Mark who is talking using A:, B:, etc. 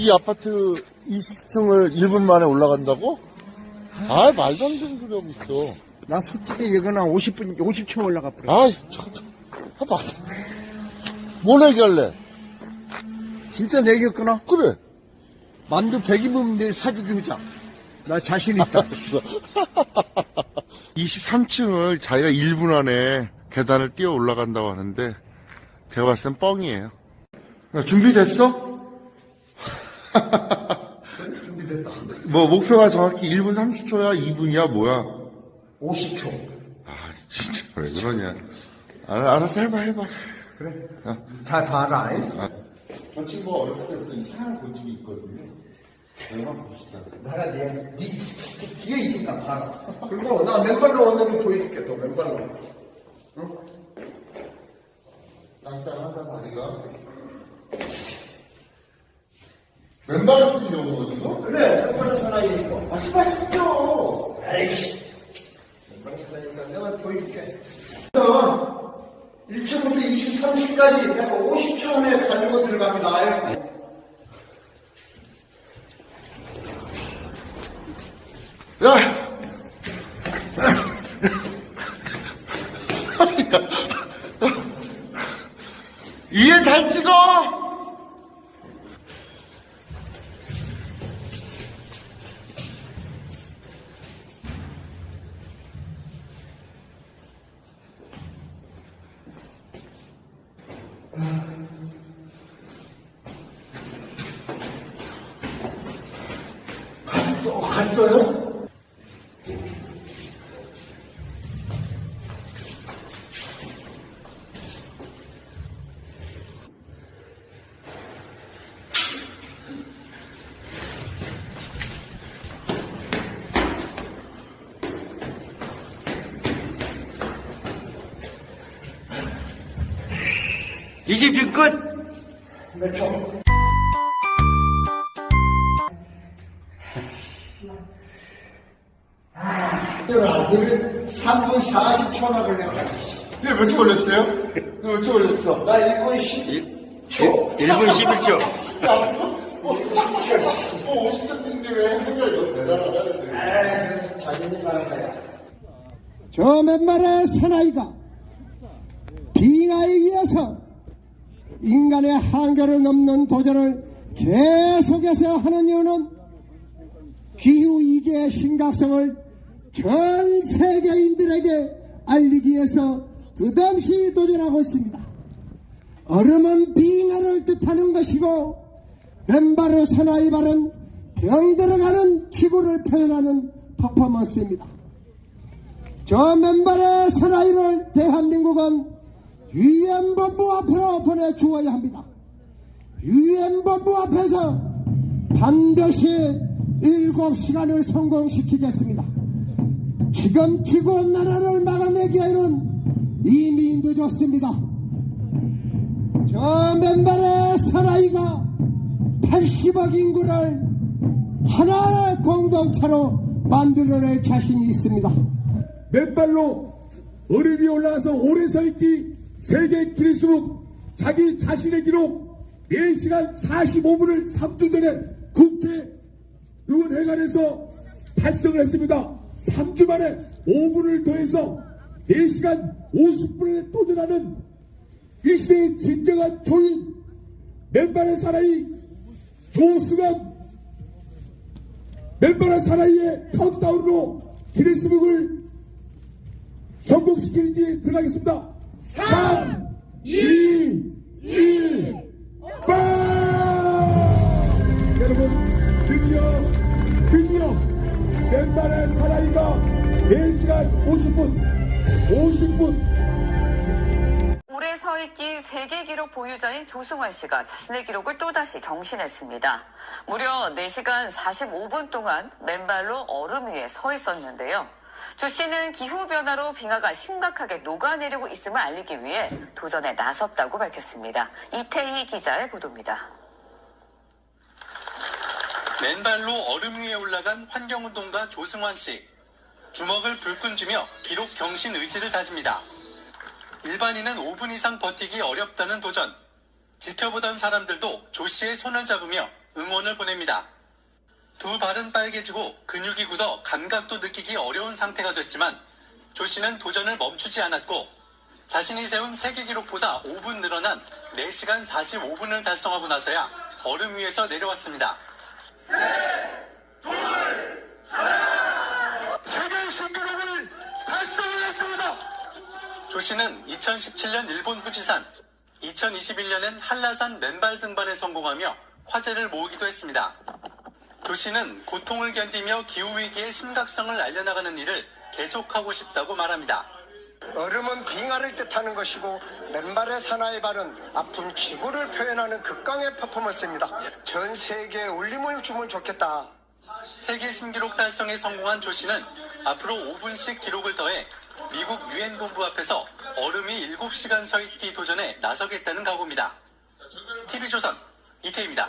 A: 이 아파트 20층을 1분 만에 올라간다고? 아, 말도 안 되는 소리 하고 있어.
B: 나 솔직히 이거는 50분, 50초 올라가 버려.
A: 아이, 잠깐. 해봐. 뭘 얘기할래?
B: 진짜 내겠구나.
A: 그래.
B: 만두 100인분 내 사주기 하자. 나 자신 있다.
A: 23층을 자기가 1분 안에 계단을 뛰어 올라간다고 하는데 제가 봤을 땐 뻥이에요. 야, 준비됐어?
B: 준비됐다.
A: 뭐 목표가 정확히 1분 30초야 2분이야 뭐야?
B: 50초.
A: 아 진짜 왜 그러냐? 알, 알았어 해봐 해봐.
B: 그래. 잘 봐라. 잉?
A: 아, 저 친구가 어렸을 때부터 이상한 고집이 있거든요. 내가 봅시다.
B: 내가 내, 네 뒤에 있으니까 봐라. 그리고 나 맨발로 오늘 보여줄게, 또 맨발로. 응?
A: 땅땅하다 다리가. 왼발을 뛰려고 지금?
B: 그래, 맨발로 사나이니까.
A: 아 씨발 힘들어.
B: 에이씨. 맨발로 사나이니까 내가 보여줄게. 일단, 1층부터 23층까지 내가 50초 안에 달리고 들어갑니다.
A: 야! 위에 잘 찍어!
B: 어, 갔어요?
C: 이십주 끝!
B: 몇 초? 아, 이거 3분 40초나 걸렸다.
A: 이게 몇초 걸렸어요? 이거 몇초 걸렸어?
B: 나 1분 10초.
C: 1분 11초.
A: 뭐 50점 뛰는데 왜 해보냐 이거 대단하다.
B: 자신이 말한다야.
D: 저 맨발의 사나이가 빙하에 의해서 인간의 한계를 넘는 도전을 계속해서 하는 이유는 기후 위기의 심각성을 전 세계인들에게 알리기 위해서 끝없이 도전하고 있습니다. 얼음은 빙하를 뜻하는 것이고 맨발의 사나이 발은 병 들어가는 지구를 표현하는 퍼포먼스입니다. 저 맨발의 사나이를 대한민국은 유엔본부 앞으로 보내주어야 합니다. 유엔본부 앞에서 반드시 일곱 시간을 성공시키겠습니다. 지금 지구온난화를 막아내기에는 이미 늦었습니다. 저 맨발의 사나이가 80억 인구를 하나의 공동체로 만들어낼 자신이 있습니다.
E: 맨발로 위에 올라가서 오래 서 있기 세계 기네스북 자기 자신의 기록 4시간 45분을 3주 전에 국회 의원회관에서 달성을 했습니다. 3주 만에 5분을 더해서 4시간 50분에 도전하는 이 시대의 진정한 조인 맨발의 사나이 조수감 맨발의 사나이의 카운트다운으로 기네스북을 성공시키는지 들어가겠습니다. 3, 2, 1, 8 맨발의 사나이가 4시간 50분, 50분,
F: 오래 서 있기 세계 기록 보유자인 조승환 씨가 자신의 기록을 또다시 경신했습니다. 무려 4시간 45분 동안 맨발로 얼음 위에 서 있었는데요. 조 씨는 기후변화로 빙하가 심각하게 녹아내리고 있음을 알리기 위해 도전에 나섰다고 밝혔습니다. 이태희 기자의 보도입니다.
G: 맨발로 얼음 위에 올라간 환경운동가 조승환 씨. 주먹을 불끈 쥐며 기록 경신 의지를 다집니다. 일반인은 5분 이상 버티기 어렵다는 도전. 지켜보던 사람들도 조 씨의 손을 잡으며 응원을 보냅니다. 두 발은 빨개지고 근육이 굳어 감각도 느끼기 어려운 상태가 됐지만 조 씨는 도전을 멈추지 않았고 자신이 세운 세계 기록보다 5분 늘어난 4시간 45분을 달성하고 나서야 얼음 위에서
D: 내려왔습니다.
G: 조 씨는 2017년 일본 후지산, 2021년엔 한라산 맨발 등반에 성공하며 화제를 모으기도 했습니다. 조 씨는 고통을 견디며 기후위기의 심각성을 알려나가는 일을 계속하고 싶다고 말합니다.
D: 얼음은 빙하를 뜻하는 것이고 맨발의 사나이 발은 아픈 지구를 표현하는 극강의 퍼포먼스입니다. 전 세계에 울림을 주면 좋겠다.
G: 세계 신기록 달성에 성공한 조 씨는 앞으로 5분씩 기록을 더해 미국 유엔 본부 앞에서 얼음이 7시간 서 있기 도전에 나서겠다는 각오입니다. TV조선 이태입니다.